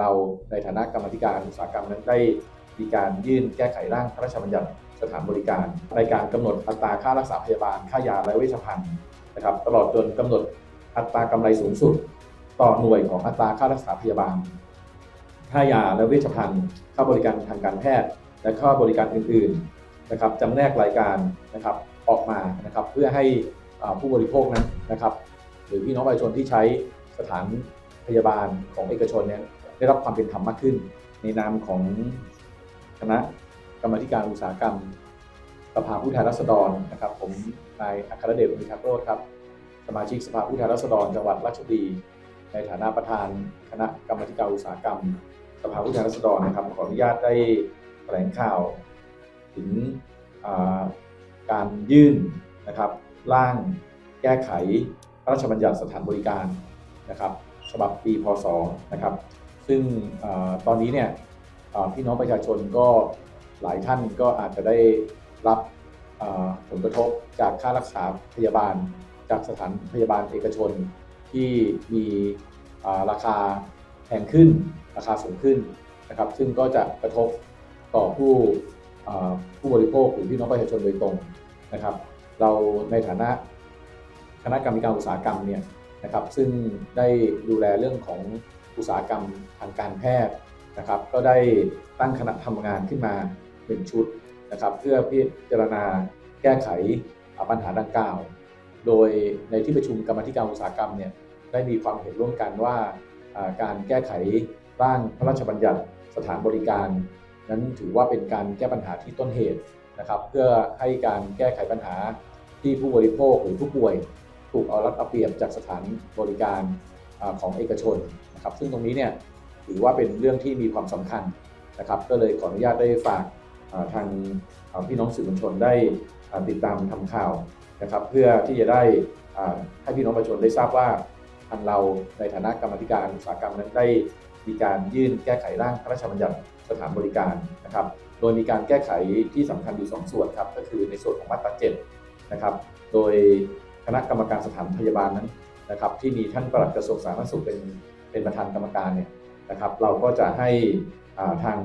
เราในฐานะกรรมธิการอุตสาหกรรมนั้นได้มีการยื่นแก้ไขร่างพระราชบัญญัติสถานบริการ ในการกำหนดอัตราค่ารักษาพยาบาลค่ายาและเวชภัณฑ์นะครับตลอดจนกำหนดอัตรากำไรสูงสุด ต่อหน่วยของอัตราค่ารักษาพยาบาลค่ายาและเวชภัณฑ์ค่าบริการทางการแพทย์ และค่าบริการอื่นๆนะครับจำแนกรายการนะครับออกมานะครับเพื่อให้ผู้บริโภคนั้นนะครับ หรือพี่น้องประชาชนที่ใช้สถานพยาบาลของเอกชนเนี่ย ได้รับความเป็นธรรมมากขึ้น ในนามของคณะกรรมธิการอุตสาหกรรมสภาผู้แทนราษฎรนะครับ ผมนายอัครเดชอุทิทักโรธครับ สมาชิกสภาผู้แทนราษฎรจังหวัดราชบุรีในฐานะประธานคณะกรรมการอุตสาหกรรม สภาผู้แทนราษฎรนะครับ ขออนุญาตได้แถลงข่าว ถึงการยื่นนะครับร่างแก้ไขพระราชบัญญัติสถานบริการนะครับ ฉบับปีพศนะครับ ซึ่งอตอนนี้เนี่ยพี่น้องประชาชนก็หลายท่านก็อาจจะได้รับผลกระทบจากค่ารักษาพยาบาล จากสถานพยาบาลเอกชนที่มีราคาแพงขึ้น ราคาสูงขึ้นนะครับ ซึ่งก็จะกระทบต่อผู้ผู้บริโภคหรือพี่น้องประชาชนโดยตรงนะครับ เราในฐานะคณะกรรมการอุตสาหกรรมเนี่ยนะครับ ซึ่งได้ดูแลเรื่องของ อุตสาหกรรมทางการแพทย์นะครับก็ได้ตั้งคณะทำงานขึ้นมาหนึ่งชุดนะครับเพื่อพิจารณาแก้ไขปัญหาดังกล่าว โดยในที่ประชุมกรรมธิการอุตสาหกรรมเนี่ยได้มีความเห็นร่วมกันว่าการแก้ไขร่างพระราชบัญญัติสถานบริการ นั้นถือว่าเป็นการแก้ปัญหาที่ต้นเหตุนะครับเพื่อให้การแก้ไขปัญหาที่ผู้บริโภคหรือผู้ป่วย ถูกเอารัดเอาเปรียบจากสถานบริการของเอกชน นะครับซึ่งตรงนี้เนี่ยถือว่าเป็นเรื่องที่มีความสำคัญนะครับก็เลยขออนุญาตได้ฝากทางพี่น้องสื่อมวลชนได้ติดตามทำข่าวนะครับเพื่อที่จะได้ให้พี่น้องประชาชนได้ทราบว่าทางเราในฐานะกรรมธิการอุตสาหกรรมนั้นได้มีการยื่นแก้ไขร่างพระราชบัญญัติสถานบริการนะครับ โดยมีการแก้ไขที่สำคัญอยู่สองส่วนครับก็คือในส่วนของมาตราเจ็ดนะครับ โดยคณะกรรมการสถานพยาบาลนั้นนะครับ ที่มีท่านปลัดกระทรวงสาธารณสุขเป็น เป็นประธานกรรมการเนี่ยนะครับ เราก็จะให้าทาง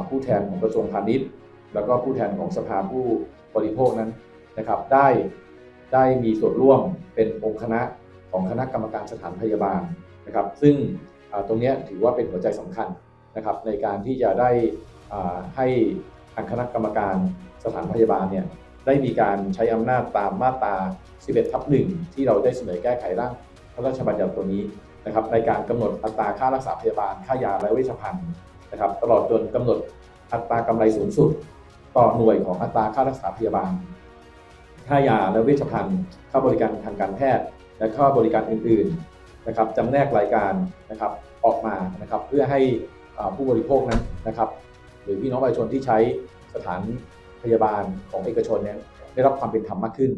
าผู้แทนของกระทรวงพาณิชย์ แล้วก็ผู้แทนของสภาผู้บริโภคนั้นนะครับได้ได้มีส่วนร่วมเป็นองค์คณะของคณะกรรมการสถานพยาบาลนะครับ ซึ่งตรงนี้ถือว่าเป็นหัวใจสำคัญนะครับ ในการที่จะได้อ่าให้ทางคณะกรรมการสถานพยาบาลเนี่ยได้มีการใช้อำนาจตามมาตรา 11 ทับ 1 ที่เราได้เสนอแก้ไขร่างพระราชบัญญัติตัวนี้ นะครับในการกำหนดอัตราค่ารักษาพยาบาล ค่ายาและเวชภัณฑ์นะครับ ตลอดจนกำหนดอัตรากำไรสูงสุด ต่อหน่วยของอัตราค่ารักษาพยาบาล ค่ายาและเวชภัณฑ์ ค่าบริการทางการแพทย์ และค่าบริการอื่นๆนะครับจำแนกรายการนะครับออกมานะครับ เพื่อให้ผู้บริโภคนั้นนะครับ หรือพี่น้องประชาชนที่ใช้สถานพยาบาลของเอกชนเนี่ยได้รับความเป็นธรรมมากขึ้น